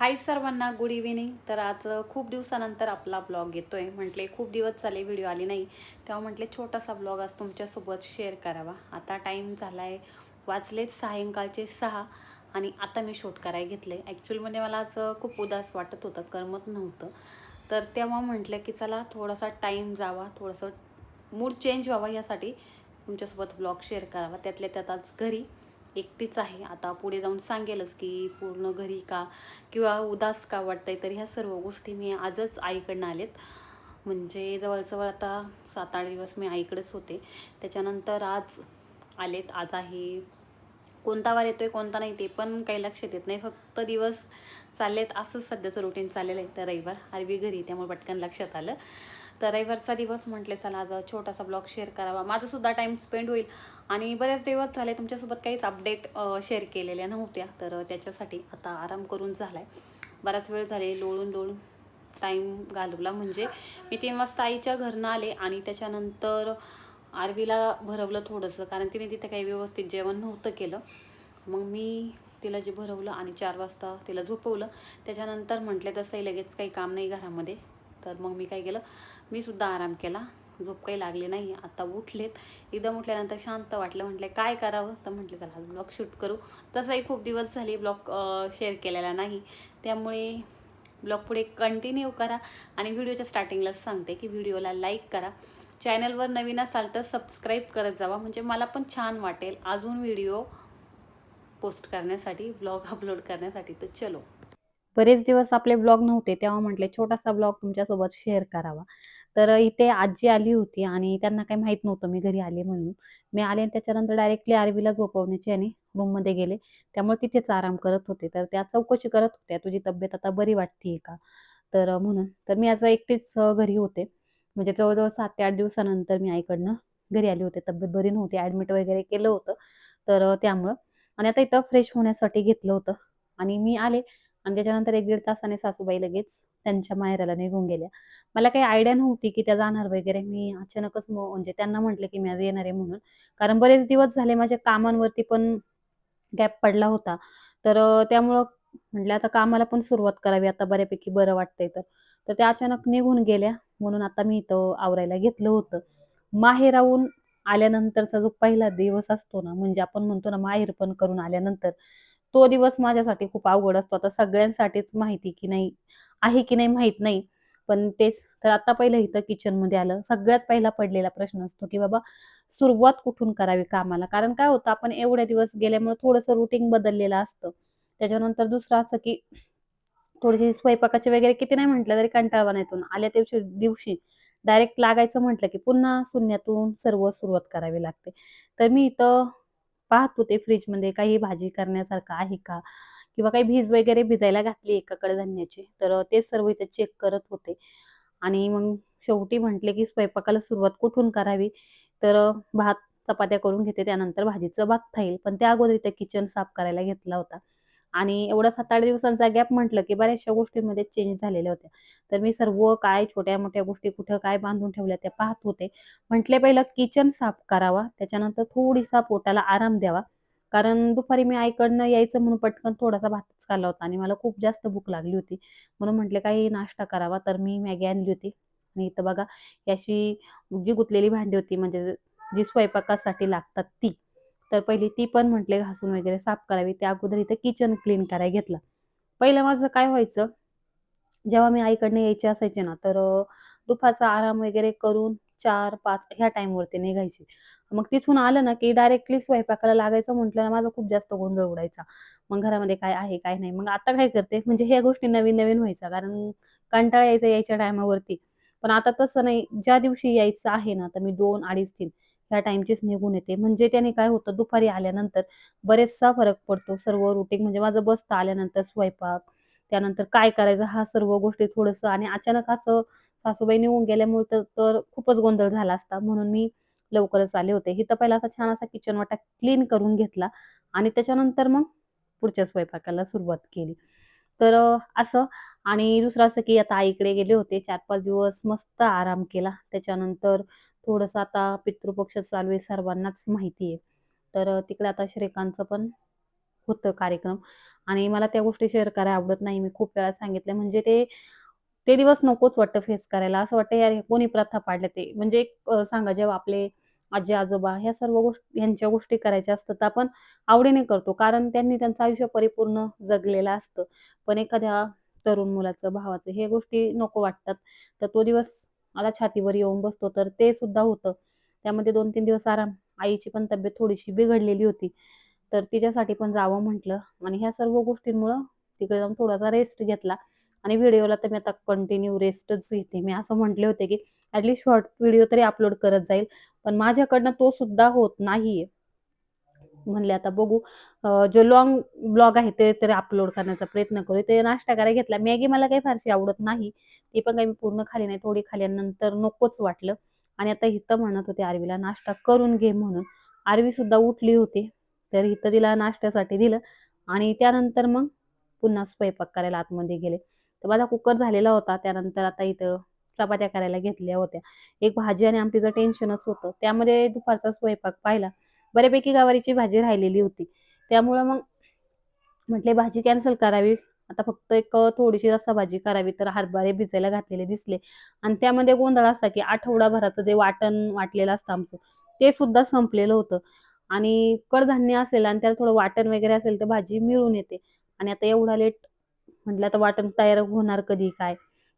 हाय सर्वांना good evening तर आज खूप दिवसानंतर आपला ब्लॉग येतो आहे म्हटले खूप दिवस झाले व्हिडिओ आली नाही. तेव्हा म्हटले छोटासा ब्लॉग आज तुमच्यासोबत शेअर करावा. आता टाईम झाला आहे वाचलेच सायंकाळचे सहा आणि आता मी शूट करायला घेतले. ॲक्च्युअलमध्ये मला आज खूप उदास वाटत होतं करमत नव्हतं. तर तेव्हा म्हटलं की चला थोडासा टाईम जावा थोडंसं मूड चेंज व्हावा यासाठी तुमच्यासोबत ब्लॉग शेअर करावा. त्यातल्या त्यात आज घरी एकटीच आहे. आता पुढे जाऊन सांगेलच की पूर्ण घरी का किंवा उदास का वाटतंय तर ह्या सर्व गोष्टी मी आजच आईकडनं आलेत. म्हणजे जवळजवळ आता सात आठ दिवस मी आईकडेच होते. त्याच्यानंतर आज आलेत. आज आहे कोणता वार येतोय कोणता नाही ते पण काही लक्षात येत नाही. फक्त दिवस चाललेत असंच सध्याचं रुटीन चाललेलं आहे. तर रविवार आरवी घरी त्यामुळे पटकन लक्षात आलं. तर रविवारचा दिवस म्हटले चला आज छोटासा ब्लॉग शेअर करावा. माझासुद्धा टाईम स्पेंड होईल. आणि बरेच दिवस झाले तुमच्यासोबत काहीच अपडेट शेअर केलेल्या नव्हत्या. तर त्याच्यासाठी आता आराम करून झाला आहे बराच वेळ झाले लोळून लोळून टाईम घालवला. म्हणजे मी तीन वाजता आईच्या घरनं आले आणि त्याच्यानंतर आरवीला भरवलं थोडंसं. कारण तिने तिथे काही व्यवस्थित जेवण नव्हतं केलं. मग मी तिला जे भरवलं आणि चार वाजता तिला झोपवलं. त्याच्यानंतर म्हटले तसंही लगेच काही काम नाही घरामध्ये. तर मग मी काय केलं मी सुद्धा आराम केला. झोप काही लागली नाही. आता उठलेत. एकदम उठल्यानंतर शांत वाटलं. म्हटलं काय करावं? तर म्हटलं चला आज ब्लॉग शूट करू. तसंही खूप दिवस झाले ब्लॉग शेअर केलेला नाही. त्यामुळे ब्लॉग पुढे कंटिन्यू करा आणि व्हिडिओच्या स्टार्टिंगलाच सांगते की व्हिडिओला लाईक करा. चॅनलवर नवीन असाल तर सबस्क्राईब करत जावा. म्हणजे मला पण छान वाटेल अजून व्हिडिओ पोस्ट करण्यासाठी ब्लॉग अपलोड करण्यासाठी. तर चलो. बरेच दिवस आपले ब्लॉग नव्हते. तेव्हा म्हटले छोटासा ब्लॉग तुमच्यासोबत शेअर करावा. तर इथे आजी आली होती आणि त्यांना काही माहीत नव्हतं मी घरी आले म्हणून. मी आले आणि त्याच्यानंतर डायरेक्टली आरवीला झोपवण्याची आणि रूममध्ये गेले. त्यामुळे तिथेच आराम करत होते. तर त्या चौकशी करत होत्या तुझी तब्येत आता बरी वाटते का? तर म्हणून. तर मी आज एकटीच घरी होते. म्हणजे जवळजवळ सात ते आठ दिवसानंतर मी आईकडनं घरी आले होते. तब्येत बरी नव्हती. ॲडमिट वगैरे केलं होतं. तर त्यामुळं. आणि आता इथं फ्रेश होण्यासाठी घेतलं होतं. आणि मी आले. आणि त्याच्यानंतर एक दीड तासाने सासूबाई लगेच त्यांच्या माहेराला निघून गेल्या. मला काही आयडिया नव्हती की त्या जाणार वगैरे. मी अचानकच म्हणजे त्यांना म्हटलं की मी आज येणार आहे म्हणून. कारण बरेच दिवस झाले माझ्या कामांवरती पण गॅप पडला होता. तर त्यामुळं म्हटलं आता कामाला पण सुरुवात करावी. आता बऱ्यापैकी बरं वाटतंय तर. तर त्या अचानक निघून गेल्या. म्हणून आता मी इथं आवरायला घेतलं होतं. माहेराहून आल्यानंतरचा जो पहिला दिवस असतो ना म्हणजे आपण म्हणतो ना माहेर पण करून आल्यानंतर तो दिवस माझ्यासाठी खूप अवघड असतो. आता सगळ्यांसाठीच माहिती की नाही आहे की नाही माहीत नाही. पण तेच तर आता पहिलं इथं किचनमध्ये आलं. सगळ्यात पहिला पडलेला प्रश्न असतो की बाबा सुरुवात कुठून करावी कामाला? कारण काय होतं आपण एवढ्या दिवस गेल्यामुळे थोडंसं रुटीन बदललेलं असतं. त्याच्यानंतर दुसरं असं की थोडीशी स्वयंपाकाचे वगैरे किती नाही म्हटलं तरी कंटाळवा येतो. आल्या दिवशी दिवशी डायरेक्ट लागायचं म्हटलं की पुन्हा शून्यातून सर्व सुरुवात करावी लागते. तर मी इथं पाहत होते फ्रीजमध्ये काही भाजी करण्यासारखं आहे का? किंवा काही भीज वगैरे भिजायला घातली एका कडधान्याची? तर ते सर्व इथे चेक करत होते. आणि मग शेवटी म्हटले की स्वयंपाकाला सुरुवात कुठून करावी? तर भात चपात्या करून घेते. त्यानंतर भाजीचं भात येईल पण त्या अगोदर इथे किचन साफ करायला घेतला होता. आणि एवढा सात आठ दिवसांचा गॅप म्हटलं की बऱ्याचशा गोष्टींमध्ये चेंज झालेल्या होत्या. तर मी सर्व काय छोट्या मोठ्या गोष्टी कुठं काय बांधून ठेवल्या त्या पाहत होते. म्हटले पहिलं किचन साफ करावा त्याच्यानंतर थोडीसा पोटाला आराम द्यावा. कारण दुपारी मी आईकडनं यायचं म्हणून पटकन थोडासा भातच खाल्ला होता आणि मला खूप जास्त भूक लागली होती. म्हणून म्हटले काही नाश्ता करावा तर मी मॅगी आणली होती. आणि इथं बघा याशी जी गुतलेली भांडी होती म्हणजे जी स्वयंपाकासाठी लागतात ती. तर पहिली ती पण म्हटले घासून वगैरे साफ करावी. त्या अगोदर इथे किचन क्लीन करायला घेतलं. पहिलं माझं काय व्हायचं जेव्हा मी आईकडनं यायचे असायचे ना तर दुपारचा आराम वगैरे करून चार पाच ह्या टाईमवरती निघायची. मग तिथून आलं ना की डायरेक्टली स्वयंपाकाला लागायचं म्हटलं ना माझा खूप जास्त गोंधळ उडायचा. मग घरामध्ये काय आहे काय नाही. मग आता काय करते? म्हणजे ह्या गोष्टी नवीन नवीन व्हायचा कारण कंटाळा यायचा यायच्या टायमावरती पण आता तसं नाही. ज्या दिवशी यायचं आहे ना तर मी दोन अडीच तीन ह्या टाइमचीच निघून येते. म्हणजे त्याने काय होतं दुपारी आल्यानंतर बरेचसा फरक पडतो. सर्व रुटीन म्हणजे माझं बसतं आल्यानंतर स्वयंपाक त्यानंतर काय करायचं हा सर्व गोष्टी थोडंसं आणि अचानक असं सासूबाई निघून गेल्यामुळे तर तर खूपच गोंधळ झाला असता. म्हणून मी लवकरच आले होते. इथं पहिला असा छान असा किचन वाटा क्लीन करून घेतला आणि त्याच्यानंतर मग पुढच्या स्वयंपाकाला सुरुवात केली. तर असं आणि दुसरं असं की आता आईकडे गेले होते चार पाच दिवस मस्त आराम केला त्याच्यानंतर थोडंसं आता पितृपक्ष चालू आहे सर्वांनाच माहिती आहे तर तिकडे आता श्रीकांतचं पण होतं कार्यक्रम आणि मला त्या गोष्टी शेअर करायला आवडत नाही. मी खूप वेळा सांगितलं म्हणजे ते ते दिवस नकोच वाटतं फेस करायला. असं वाटतं यार कोणी प्रथा पाडल्या ते. म्हणजे एक सांगा जेव्हा आपले आजी-आजोबा ह्या सर्व गोष्टी ह्यांच्या गोष्टी करायच्या असतात, तर आपण आवडीने करतो. कारण त्यांनी त्यांचं आयुष्य परिपूर्ण जगलेलं असतं. पण एखाद्या तरुण मुलाचं, भावाचं हे गोष्टी नको वाटतात. तर तो दिवस मला छातीवर येऊन बसतो. तर ते सुद्धा होतं. त्यामध्ये 2-3 दिवस आराम. आईची पण तब्येत थोडीशी बिघडलेली होती. तर तिच्यासाठी पण जावं म्हटलं आणि ह्या सर्व गोष्टींमुळं तिकडे जाऊन थोडासा रेस्ट घेतला आणि व्हिडिओला तर मी आता कंटिन्यू रेस्टच घेते. मी असं म्हटले होते, की ऍटलीस्ट शॉर्ट व्हिडिओ तरी अपलोड करत जाईल. पण माझ्याकडनं तो सुद्धा होत नाहीये. म्हणले आता बघू जो लॉंग ब्लॉग आहे ते तरी अपलोड करण्याचा प्रयत्न करू. ते नाश्ता करायला घेतला. मॅगी मला काही फारशी आवडत नाही. ती पण काही मी पूर्ण खाली नाही. थोडी खाली नंतर नकोच वाटलं आणि आता हिथं म्हणत होते आरवीला नाश्ता करून घे म्हणून. आरवी सुद्धा उठली होती. तर इथं तिला नाश्त्यासाठी दिलं आणि त्यानंतर मग पुन्हा स्वयंपाक करायला आतमध्ये गेले. तर माझा कुकर झालेला होता. त्यानंतर आता इथं चपात्या करायला घेतल्या होत्या. एक भाजी आणि आमटीचं टेन्शनच होतं. त्यामध्ये दुपारचा स्वयंपाक पाहिला. बऱ्यापैकी गवारीची भाजी राहिलेली होती. त्यामुळं मग म्हटले भाजी कॅन्सल करावी. आता फक्त एक थोडीशी थोडीशी रस्साभाजी करावी. तर हरभरे भिजायला घातलेले दिसले आणि त्यामध्ये गोंधळ असता की आठवडाभराचं जे वाटण वाटलेलं असतं आमचं, ते सुद्धा संपलेलं होतं आणि कडधान्य असेल आणि त्याला थोडं वाटण वगैरे असेल, तर भाजी मिळून येते आणि आता एवढा लेट म्हटलं आता वाटण तयार होणार कधी काय?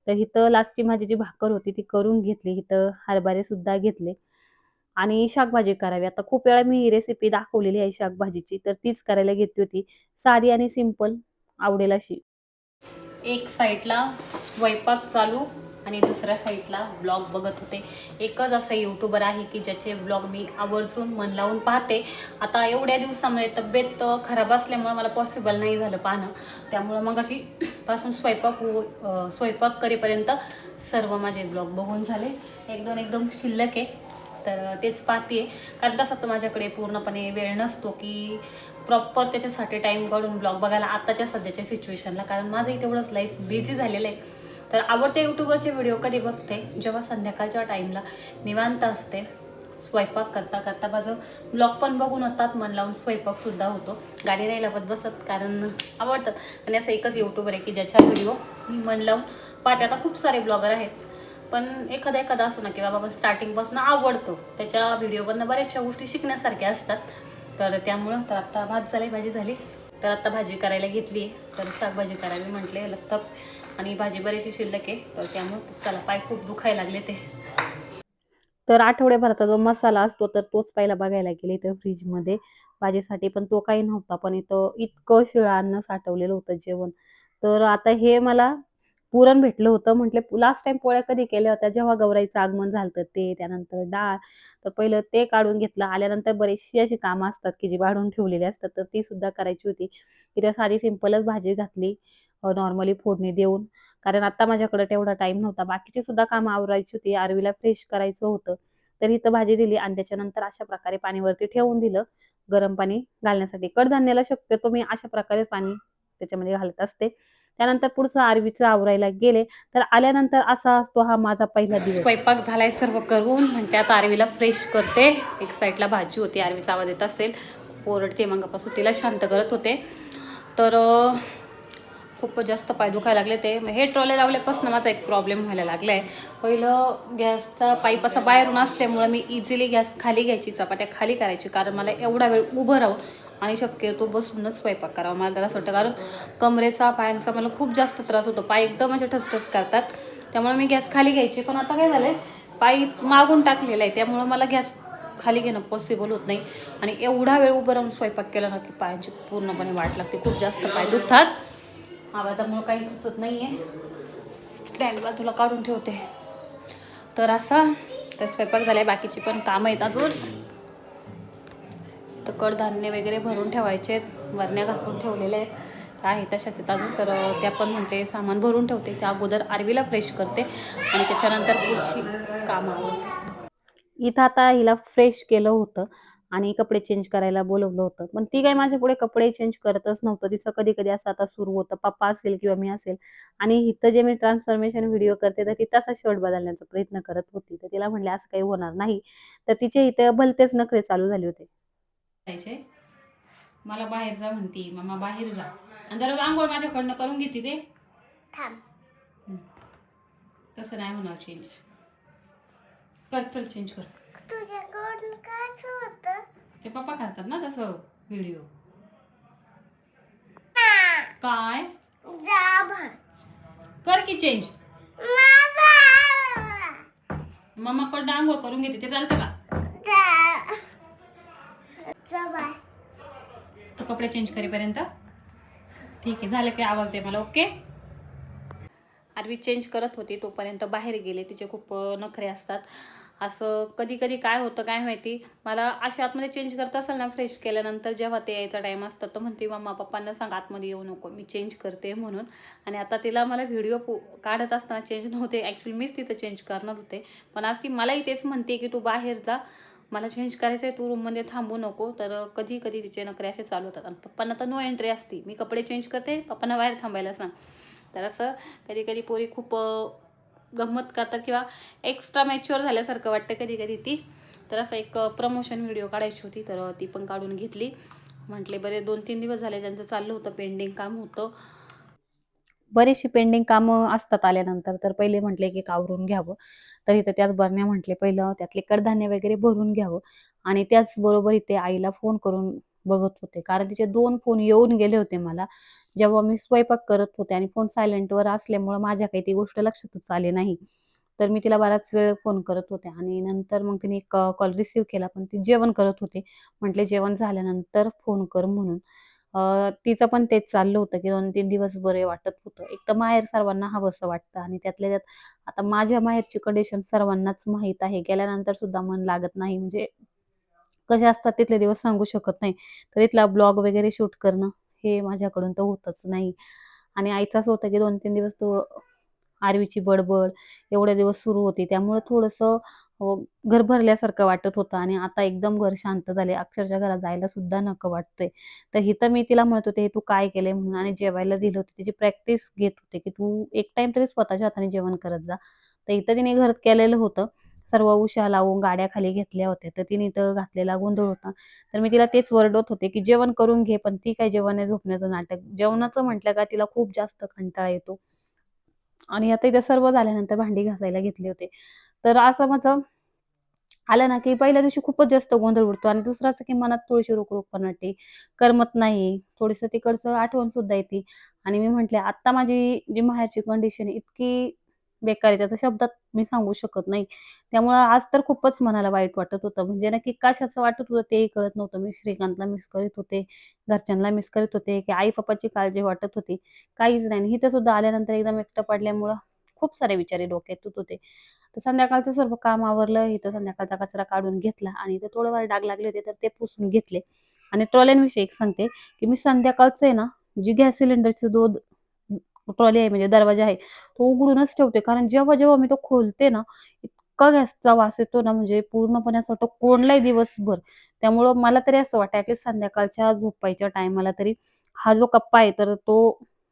तर इथं लास्टची माझी जी भाकर होती ती करून घेतली. इथं हरभरे सुद्धा घेतले आणि शाकभाजी करावी. आता खूप वेळा मी ही रेसिपी दाखवलेली आहे शाकभाजीची, तर तीच करायला घेतली होती. साधी आणि सिंपल आवडेल अशी. एक साईडला स्वयंपाक चालू आणि दुसऱ्या साईडला ब्लॉग बघत होते. एकच असं यूट्यूबर आहे, की ज्याचे ब्लॉग मी आवर्जून मन लावून पाहते. आता एवढ्या दिवसामध्ये तब्येत खराब असल्यामुळं मला पॉसिबल नाही झालं पाहणं. त्यामुळं मग अशी पासून स्वयंपाक हो स्वयंपाक करेपर्यंत सर्व माझे ब्लॉग बघून झाले. 1-2 एकदम शिल्लक आहे. तर तेच पाहते कारण तसं तर माझ्याकडे पूर्णपणे वेळ नसतो, की प्रॉपर त्याच्यासाठी टाईम काढून ब्लॉग बघायला आताच्या सध्याच्या सिच्युएशनला. कारण माझंही तेवढंच लाईफ बिझी झालेलं आहे. तर आवडते यूट्यूबरचे व्हिडिओ कधी बघते, जेव्हा संध्याकाळच्या टाईमला निवांत असते. स्वयंपाक करता करता माझं ब्लॉग पण बघून असतात, मन लावून स्वयंपाकसुद्धा होतो. गाडी नाही लावत बसत कारण आवडतात आणि असं एकच यूट्यूबर आहे, की ज्याच्या व्हिडिओ मी मन लावून पाहते. आता खूप सारे ब्लॉगर आहेत. पण एखादा एखादा असो ना, की बाबा स्टार्टिंगपासून आवडतो. त्याच्या व्हिडिओमधनं बऱ्याचशा गोष्टी शिकण्यासारख्या असतात. तर त्यामुळं तर आत्ता भात झाले, भाजी झाली. तर आत्ता भाजी करायला घेतली आहे. तर शाकभाजी करावी म्हटले लत्तप आणि भाजी बरीचशी शिल्लक आहे. तर त्यामुळे चला पाय खूप दुखायला लागले ते. तर आठवड्याभराचा जो मसाला असतो, तर तोच पहिला बघायला गेले इथं फ्रीजमध्ये भाजीसाठी. पण तो काही नव्हता. पण इथं इतकं शिळं अन्न साठवलेलं होतं जेवण. तर आता हे मला पुरण भेटलं होतं. म्हटले लास्ट टाइम पोळ्या कधी केल्या होत्या, जेव्हा गौराईचं आगमन झालं ते. त्यानंतर डाळ. तर पहिलं ते काढून घेतलं. आल्यानंतर बरीचशी अशी कामं असतात, की जी वाढून ठेवलेली असतात. तर ती सुद्धा करायची होती. इथं साधी सिंपलच भाजी घातली नॉर्मली फोडणी देऊन. कारण आता माझ्याकडे तेवढा टाईम नव्हता. बाकीची सुद्धा कामं आवरायची होती. आरवीला फ्रेश करायचं होतं. तर इथं भाजी दिली आणि त्याच्यानंतर अशा प्रकारे पाणीवरती ठेवून दिलं, गरम पाणी घालण्यासाठी. कडधान्याला शक्यतो मी अशा प्रकारे पाणी त्याच्यामध्ये घालत असते. त्यानंतर पुढचं आरवीचं आवरायला गेले. तर आल्यानंतर असा असतो हा माझा पहिला दिवस. स्वयंपाक झालाय सर्व करून म्हणते आता आरवीला फ्रेश करते. एक साईडला भाजी होती. आरवीचा आवाज येत असेल. ओरडते मगापासून तिला शांत करत होते. तर खूप जास्त पाय दुखायला लागले ते. हे ट्रॉले लावल्यापासून माझा एक प्रॉब्लेम व्हायला लागला आहे. पहिलं गॅसचा पाईप असा बाहेरून असल्यामुळं मी इझिली गॅस खाली घ्यायची, चपात्या खाली करायची. कारण मला एवढा वेळ उभं राहून आणि शक्यतो बसूनच स्वयंपाक करावा. मला तर असं वाटतं कारण कमरेचा, पायांचा मला खूप जास्त त्रास होतो. पाय एकदम असे ठसठस करतात. त्यामुळे मी गॅस खाली घ्यायची. पण आता काय झालं आहे पाय मागून टाकलेला आहे. त्यामुळं मला गॅस खाली घेणं पॉसिबल होत नाही आणि एवढा वेळ उभं राहून स्वयंपाक केला ना, की पायांची पूर्णपणे वाट लागते. खूप जास्त पाय दुखतात. आवाजामुळं काही सुचत नाही आहे. स्टँड बाजूला काढून ठेवते. तर असा तर स्वयंपाक झाला आहे बाकीची पण कामं आहेत अजून. तर कडधान्य वगैरे भरून ठेवायचे आहेत. वरण्या घासून ठेवलेल्या आहेत. आहे तशाच आहेत अजून. तर त्या पण म्हणते सामान भरून ठेवते. त्या अगोदर आरवीला फ्रेश करते आणि त्याच्यानंतर पुढची कामं इथं आता हिला फ्रेश केलं होतं आणि कपडे चेंज करायला बोलवलं होतं. पण ती काय माझ्या पुढे कपडे चेंज करतच नव्हतं. तिचं कधी-कधी असं आता सुरू होतं. पप्पा असेल किंवा मी असेल आणि इथं जे मी ट्रान्सफॉर्मेशन व्हिडिओ करते, तर ती तसा शर्ट बदलण्याचा प्रयत्न करत होती. तर तिला म्हणले असं काही होणार नाही. तर तिचे इथं भलतेच नखरे चालू झाले होते. मला बाहेर जा म्हणते मामा बाहेर जा. आणि दररोज आंघोळ माझ्याकडनं करून घेते ते. थांब. तसं नाही होणार चेंज कर चल चेंज कर. तुझ्याकडून होतं. ते पप्पा करतात ना तसं व्हिडिओ काय? जा कर की चेंज माझा मम्माकडं आंघोळ करून घेते ते चालतं का? तू कपडे चेंज करेपर्यंत? ठीक आहे झालं की आवाज दे मला ओके आरवी चेंज करत होती तोपर्यंत बाहेर गेले तिचे खूप नखरे असतात. असं कधी कधी काय होतं काय माहिती? मला अशा आतमध्ये चेंज करत असेल ना फ्रेश केल्यानंतर जेव्हा ते यायचा टाईम असतं तर म्हणते मम्मा पप्पांना सांग आतमध्ये येऊ नको मी चेंज करते म्हणून. आणि आता तिला मला व्हिडिओ काढत असताना चेंज नव्हते. ॲक्च्युली मीच तिथं चेंज करणार होते. पण आज ती मलाही तेच म्हणते की तू बाहेर जा. मला चेंज करायचं आहे तू रूममध्ये थांबू नको. तर कधी कधी तिचे नकरे असे चालू होतात. आणि पप्पांना तर नो एंट्री असते. मी कपडे चेंज करते पप्पांना बाहेर थांबायला सांग तर असं कधी कधी पोरी खूप गंमत करतात किंवा एक्स्ट्रा मॅच्युअर झाल्यासारखं वाटतं कधी कधी ती. तर असं एक प्रमोशन व्हिडिओ काढायची होती. तर ती पण काढून घेतली. म्हटले बरे दोन तीन दिवस झाले त्यांचं चाललं होतं पेंडिंग काम होतं. बरीचशी पेंडिंग कामं असतात आल्यानंतर. तर पहिले म्हटले की आवरून घ्यावं. तर इथं त्याच बरण्या म्हटले पहिलं त्यातले कडधान्य वगैरे भरून घ्यावं. आणि त्याचबरोबर इथे आईला फोन करून बघत होते. कारण तिचे दोन फोन येऊन गेले होते मला. जेव्हा मी स्वयंपाक करत होते आणि फोन सायलेंटवर असल्यामुळे माझ्या काही ती गोष्ट लक्षातच आली नाही. तर मी तिला बराच वेळ फोन करत होते. आणि नंतर मग तिने कॉल रिसीव्ह केला. पण ती जेवण करत होते. म्हटले जेवण झाल्यानंतर फोन कर म्हणून. तिचं पण तेच चाललं होतं की दोन तीन दिवस बरे वाटत होतं. एक तर माहेर सर्वांना हवंसं वाटतं आणि त्यातल्या त्यात आता माझ्या माहेरची कंडिशन सर्वांनाच माहीत आहे. गेल्यानंतर सुद्धा मन लागत नाही. म्हणजे कसे असतात तिथले दिवस सांगू शकत नाही. तर इथला ब्लॉग वगैरे शूट करणं हे माझ्याकडून तर होतच नाही. आणि आईचं असं होतं की दोन तीन दिवस तो आरवीची बडबड एवढे दिवस सुरू होती. त्यामुळे थोडंसं हो, घर भरल्यासारखं वाटत होतं आणि आता एकदम घर शांत झाले अक्षरशः घरात जायला सुद्धा नको वाटतंय. तर हिथं मी तिला म्हणत होते तू काय केलंय? म्हणून आणि जेवायला दिलं होतं. तिची प्रॅक्टिस घेत होते की तू एक टाइम तरी स्वतःच्या हाताने जेवण करत जा. तर इथं तिने घर केलेलं होतं. सर्व उशा लावून गाड्या खाली घेतल्या होत्या. तर तिने इथं घातलेला गोंधळ होता. तर मी तिला तेच वरडत होते की जेवण करून घे पण ती काय जेवण आहे झोपण्याचं नाटक. जेवणाचं म्हटलं का तिला खूप जास्त कंटाळा येतो. आणि आता इथे सर्व झाल्यानंतर भांडी घासायला घेतले होते. तर असं माझं आलं ना की पहिल्या दिवशी खूपच जास्त गोंधळ उडतो आणि दुसरं असं की मनात थोडीशी रोक पण वाटते. करमत नाही थोडीसं तिकडचं आठवण सुद्धा येते. आणि मी म्हंटले आता माझी जी माहेरची कंडिशन इतकी बेकार आहे. त्याचा शब्दात मी सांगू शकत नाही. त्यामुळे आज तर खूपच मनाला वाईट वाटत होतं. म्हणजे नक्की कशाचं वाटत होतं तेही कळत नव्हतं. मी श्रीकांतला मिस करीत होते. घरच्यांना मिस करीत होते. की आई पप्पाची काळजी वाटत होती. काहीच नाही. आणि सुद्धा आल्यानंतर एकदम एकटं पडल्यामुळं खूप सारे विचारे डोक्यात येत होते. तर संध्याकाळचं सर्व काम आवरलं. इथं संध्याकाळचा कचरा काढून घेतला. आणि इथं थोडंफार डाग लागले होते. तर ते पुसून घेतले. आणि ट्रॉल्यांविषयी एक सांगते की मी संध्याकाळचं आहे ना जी गॅस सिलेंडरचं दो ट्रॉली आहे म्हणजे दरवाजा आहे तो उघडूनच ठेवते. कारण जेव्हा जेव्हा मी तो खोलते ना इतका गॅसचा वास येतो ना म्हणजे पूर्णपणे असं वाटतं कोणलाही दिवसभर. त्यामुळं मला तरी असं वाटतं ॲटलिस्ट संध्याकाळच्या झोपायच्या टायमाला तरी हा जो कप्पा आहे तर तो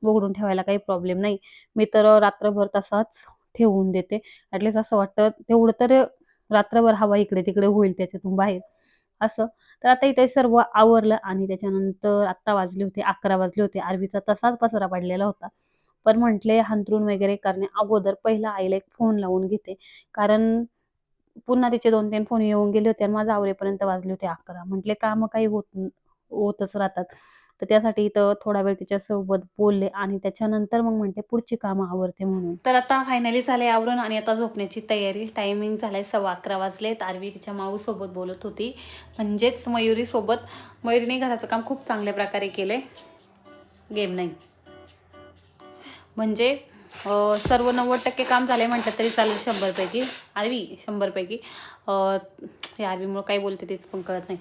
उघडून ठेवायला काही प्रॉब्लेम नाही. मी तर रात्रभर तसाच ठेवून देते. ॲटलीस्ट असं वाटतं तेवढं तर रात्रभर हवा इकडे तिकडे होईल त्याच्यातून बाहेर. असं. तर आता इथे सर्व आवरलं आणि त्याच्यानंतर आत्ता वाजले होते अकरा वाजले होते. आरवीचा तसाच पसरा पडलेला होता. पण म्हटले हंतरून वगैरे करणे अगोदर पहिला आईला एक फोन लावून घेते. कारण पुन्हा तिचे दोन तीन फोन येऊन गेले होते आणि माझा आवरेपर्यंत वाजले होते अकरा. म्हटले कामं काही होत होतच राहतात. तर त्यासाठी इथं थोडा वेळ तिच्यासोबत बोलले आणि त्याच्यानंतर मग म्हणते पुढची कामं आवरते म्हणून. तर आता फायनली झाले आवरून आणि आता झोपण्याची तयारी. टायमिंग झालाय सव्वा अकरा वाजले तारवी तिच्या माऊसोबत बोलत होती. म्हणजेच मयुरीसोबत. मयुरीने घराचं काम खूप चांगल्या प्रकारे केलंय. गेम नाही. म्हणजे सर्व नव्वद टक्के काम झाले म्हटलं तरी चालेल शंभरपैकी. आरवी शंभरपैकी. हे आरवीमुळं काय बोलते तेच पण कळत नाही.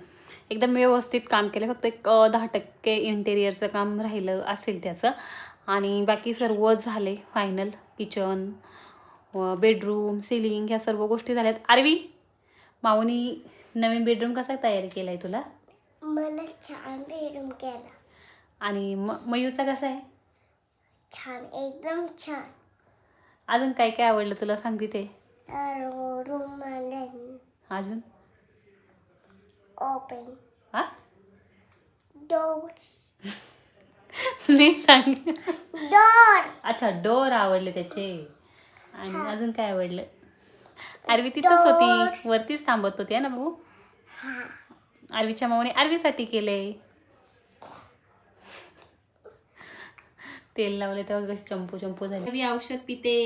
एकदम व्यवस्थित काम केलं फक्त एक दहा टक्के इंटेरियरचं काम राहिलं असेल त्याचं. आणि बाकी सर्व झाले. फायनल किचन बेडरूम सिलिंग ह्या सर्व गोष्टी झाल्यात. आरवी माऊनी नवीन बेडरूम कसा तयारी केला आहे तुला? मला छान बेडरूम केला. आणि म मयूचा कसा आहे? छान एकदम छान. अजून काय काय आवडलं तुला? सांगते ते अजून? ओपन हा? डोर नीट सांग. डोर अच्छा डोर आवडले त्याचे. आणि अजून काय आवडलं? आरवी तिथंच होती. वरतीच थांबत होती ना भाऊ? हा. आरवीच्या मामाने आरवीसाठी केले तेल लावले तेव्हा कशी चंपू चंपू झाली. आरवी औषध पिते.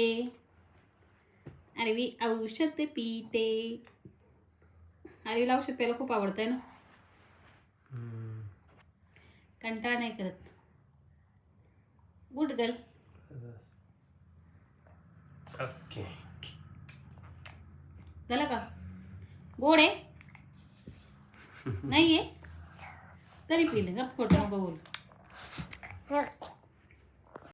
आरवी औषध पिते. आरवीला औषध प्यायला खूप आवडतंय ना. कंटाळा नाही करत. गुड गर्ल ओके झालं का? गोड आहे? नाही आहे तरी पिलं गप खोटं नको बोल